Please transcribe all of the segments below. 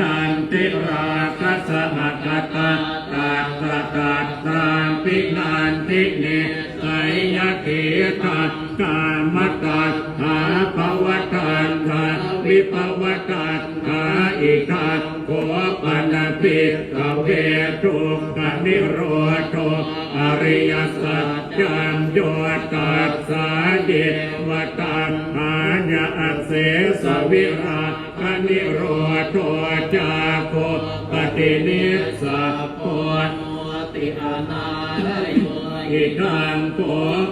นันติราคัสมะกตาตาตาตาตาปินันติเนไสยเกตัสกามตัสหาภวตัสหาวิภวตัสหาอิทัสโกปันปิกเวทุกขนิโรธอริยสัจจันโยตัสสาเดวตัสหาญาเสสวิรา ทังโก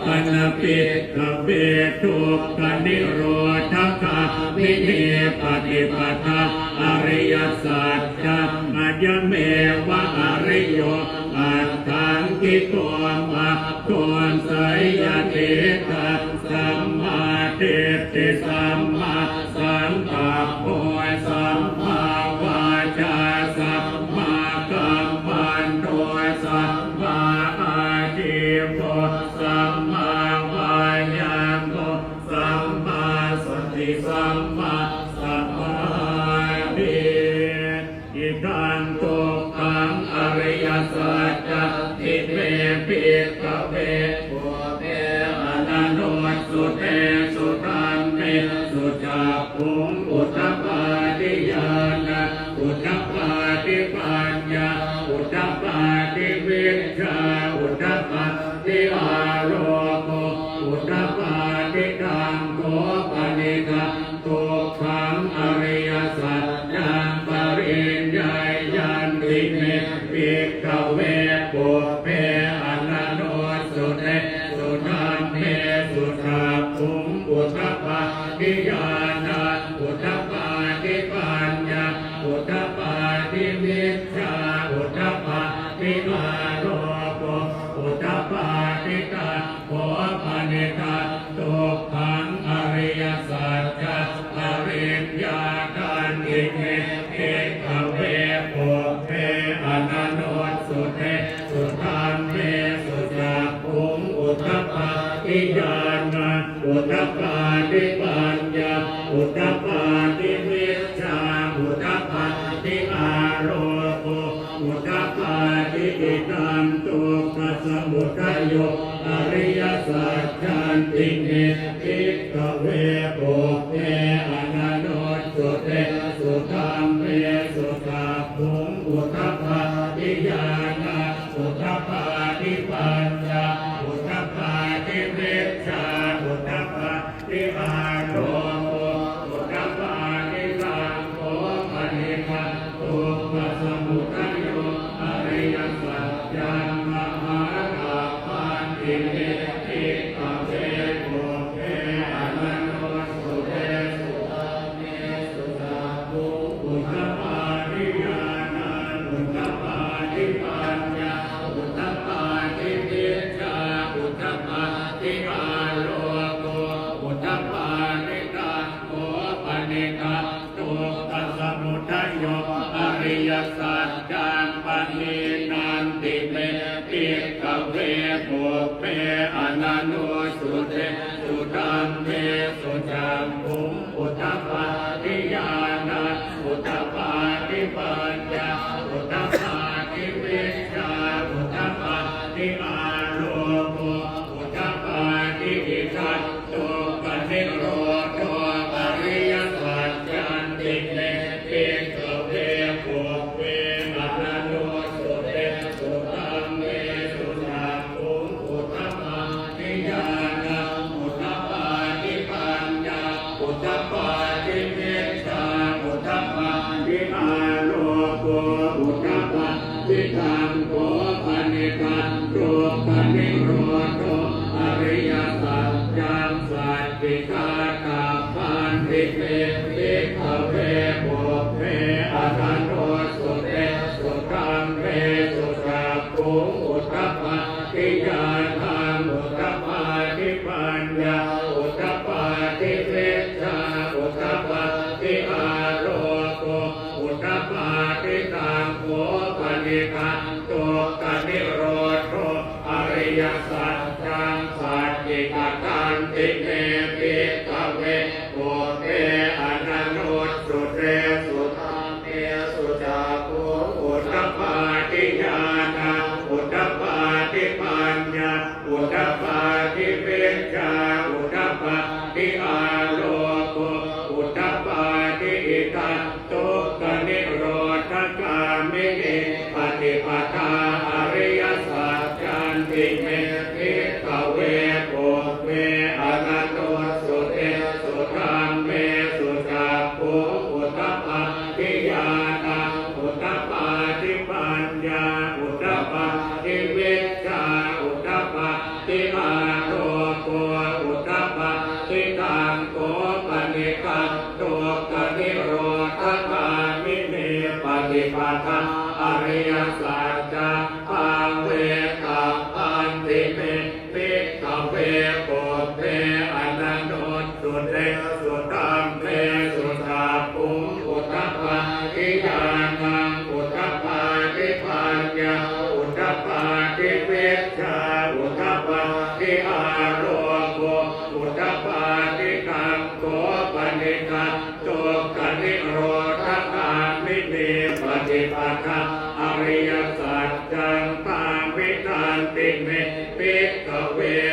ปันปิกเวทุกขนิโรธคามิเนปฏิปทาอริยสัจจัมมัจเมวะอริโยอัตถังกิโตมาโกนสยเตตัสสัมมาเตติสัมมาสังกัปโปสัม อิทังโตขังอริยสัจจะทิเมปิกเวปุเตอนันโนสุเตสุตังเมสุจักขุงอุตตปาทิยานะอุตตปาทิปัญญาอุตตปาทิวิชาอุตตปาทิอาโรโกอุตตปาทิตังโกปนิกาตุขังอร สุงอุตตปาทิยานาอุตตปาทิปัญญาอุตตปาทิวิชชาอุตตปาทิอาโรโกอุตตปาทิตาโขปานิตาตุขังอริยสัจจะอริยญาการอิเมเอกเวโปเพอนันโนสุเตสุตังเมสุจักขุงอุตตปาทิญาณ ตตปาทิปัญญาอุตตปาทิวิชาอุตตปาทิอารโกอุตตปาทิอิตันตุกัสสมุทัยโยอริยสัจจันติเนติกเวปุเพอนันโนสุเตสุตังเมสุตัพพุงอุตตปา ยสัจจังปณินันติเมปิกเวปุเพอนันโนสุเตสุตัมเมสุจัมภุงอุตตป ทิตังโกปนิกันตุปนิโรธอริยสัจจังสัจจิกาตาปันติเมติขเว ติเมปิตเวโอเปอนันโนสุเรสุธาเมสุจาโกอุตตปาติญาณอุตตปาติปัญญาอุตตปาติเวชาอุตตปาติอาโลโกอุตตปาติอิทัตโตกนิโรธกามิเนปฏิปทาอริยสัจจันติเม ริยสั the wind.